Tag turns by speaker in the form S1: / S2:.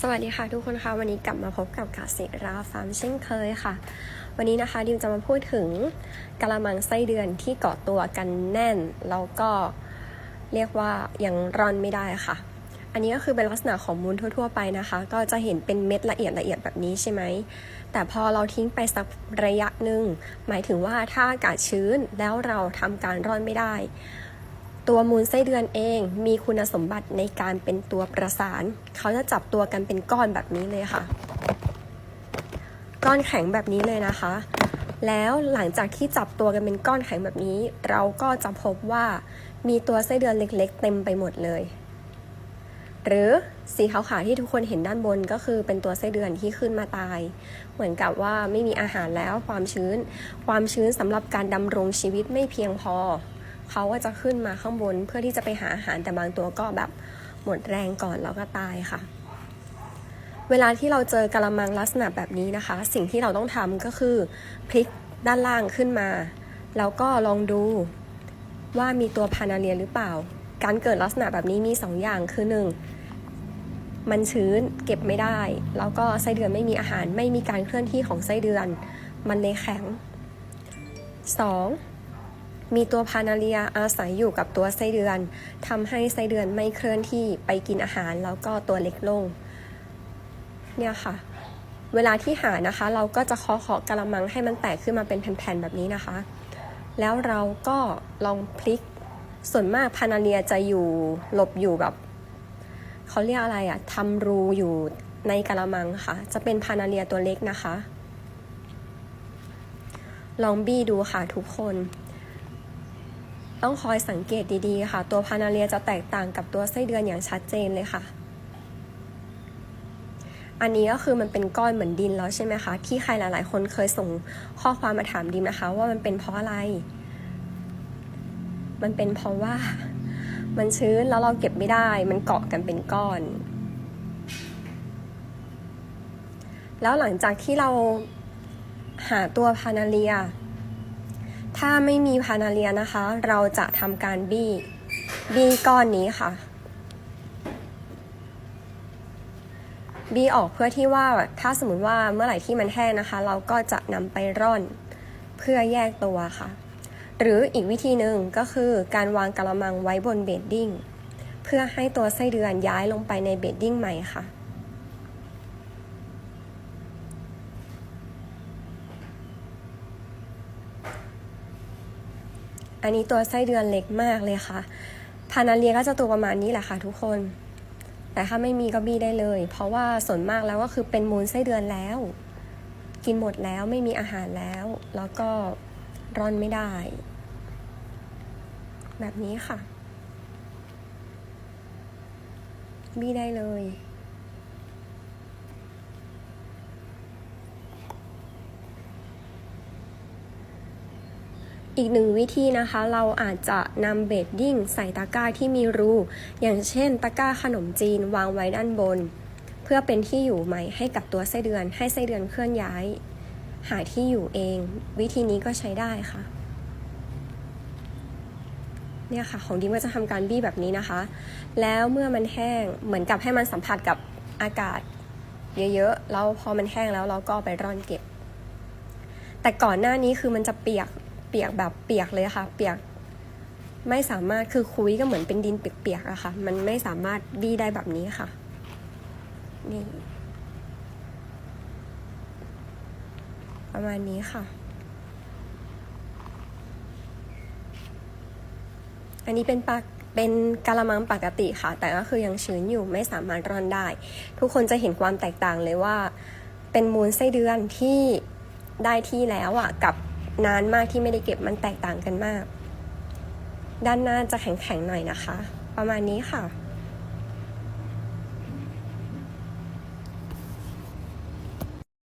S1: สวัสดีค่ะทุกคนค่ะวันนี้กลับมาพบกับกาเซราฟาร์มเช่นเคยค่ะ วันนี้นะคะดิวจะมาพูดถึงกะละมังไส้เดือนที่เกาะตัวกันแน่น แล้วก็เรียกว่ายังร่อนไม่ได้ค่ะ อันนี้ก็คือเป็นลักษณะของมูลทั่ว ๆ ไปนะคะ ก็จะเห็นเป็นเม็ดละเอียดละเอียดแบบนี้ใช่ไหมแต่พอเราทิ้งไปสักระยะหนึ่งหมายถึงว่าถ้าอากาศชื้นแล้วเราทำการร่อนไม่ได้ ตัวมูลไส้เดือนเองมีคุณสมบัติในการเป็นตัวประสาน เขาจะจับตัวกันเป็นก้อนแบบนี้เลยค่ะ ก้อนแข็งแบบนี้เลยนะคะ แล้วหลังจากที่จับตัวกันเป็นก้อนแข็งแบบนี้ เราก็จะพบว่ามีตัวไส้เดือนเล็ก ๆ เต็มไปหมดเลย หรือสีขาวๆที่ทุกคนเห็นด้านบนก็คือเป็นตัวไส้เดือนที่ขึ้นมาตาย เหมือนกับว่าไม่มีอาหารแล้วความชื้น ความชื้นสำหรับการดำรงชีวิตไม่เพียงพอ เขาก็จะขึ้นมาข้างบนเพื่อที่จะไปหาอาหารแต่บางตัวก็แบบหมดแรงก่อนแล้วก็ตายค่ะ เวลาที่เราเจอกะละมังลักษณะแบบนี้นะคะ สิ่งที่เราต้องทำก็คือพลิกด้านล่างขึ้นมา แล้วก็ลองดูว่ามีตัวพานาเลียหรือเปล่า การเกิดลักษณะแบบนี้มี 2 อย่างคือหนึ่งมันชื้นเก็บไม่ได้ แล้วก็ไส้เดือนไม่มีอาหารไม่มีการเคลื่อนที่ของไส้เดือน มันเลยแข็ง 2. มีตัวพานาเลียอาศัยอยู่กับตัวไส้เดือนทำให้ไส้เดือนไม่เคลื่อนที่ไปกินอาหารแล้วก็ตัวเล็กลง เนี่ยค่ะ เวลาที่หานะคะ เราก็จะเคาะเคาะกระมังให้มันแตกขึ้นมาเป็นแผ่นๆแบบนี้นะคะ แล้วเราก็ลองพลิก ส่วนมากพานาเลียจะอยู่หลบอยู่แบบเขาเรียกอะไรอะทำรูอยู่ในกระมังค่ะ จะเป็นพานาเลียตัวเล็กนะคะ ลองบี้ดูค่ะทุกคน ต้องคอยสังเกตดีๆค่ะ ตัวพานาเลียจะแตกต่างกับตัวไส้เดือนอย่างชัดเจนเลยค่ะ อันนี้ก็คือมันเป็นก้อนเหมือนดินแล้วใช่ไหมคะ ที่ใครหลายๆ คนเคยส่งข้อความมาถามดิมนะคะ ว่ามันเป็นเพราะอะไร มันเป็นเพราะว่า มันชื้นแล้วเราเก็บไม่ได้ มันเกาะกันเป็นก้อน แล้วหลังจากที่เราหาตัวพานาเลีย ถ้าไม่มีพานาเลียนะคะ เราจะทำการบี้ บี้ก้อนนี้ค่ะ บี้ออกเพื่อที่ว่าถ้าสมมติว่าเมื่อไหร่ที่มันแห้งนะคะ เราก็จะนำไปร่อนเพื่อแยกตัวค่ะ หรืออีกวิธีหนึ่งก็คือการวางกระมังไว้บนเบดดิ้งเพื่อให้ตัวไส้เดือนย้ายลงไปในเบดดิ้งใหม่ค่ะ อันนี้ตัวไส้เดือนเล็กมากเลยค่ะ พานาเลียก็จะตัวประมาณนี้แหละค่ะทุกคน แต่ถ้าไม่มีก็บี้ได้เลย เพราะว่าส่วนมากแล้วก็คือเป็นมูลไส้เดือนแล้ว กินหมดแล้วไม่มีอาหารแล้ว แล้วก็ร่อนไม่ได้ แบบนี้ค่ะ บี้ได้เลย อีกหนึ่งวิธีนะคะเราอาจจะนำเบดดิ้งใส่ตะกร้าที่มีรู อย่างเช่นตะกร้าขนมจีนวางไว้ด้านบน เพื่อเป็นที่อยู่ใหม่ให้กับตัวไส้เดือน ให้ไส้เดือนเคลื่อนย้าย หาที่อยู่เอง วิธีนี้ก็ใช้ได้ค่ะเนี่ยค่ะของดิมก็จะทำการบี้แบบนี้นะคะ แล้วเมื่อมันแห้งเหมือนกับให้มันสัมผัสกับอากาศ เยอะๆแล้วพอมันแห้งแล้วเราก็ไปร่อนเก็บ แต่ก่อนหน้านี้คือมันจะเปียก ปียกแบบเปียกเลยค่ะ เปียกไม่สามารถคือคุยก็เหมือนเป็นดินเปียกๆอะค่ะ มันไม่สามารถบี้ได้แบบนี้ค่ะ นี่ ประมาณนี้ค่ะ อันนี้เป็นปากเป็นกะละมังปกติค่ะ แต่ก็คือยังชื้นอยู่ไม่สามารถร่อนได้ ทุกคนจะเห็นความแตกต่างเลยว่า เป็นมูลไส้เดือนที่ได้ที่แล้วอะกับ นานมากที่ไม่ได้เก็บมันแตกต่างกันมาก ด้านหน้าจะแข็งๆหน่อยนะคะ ประมาณนี้ค่ะ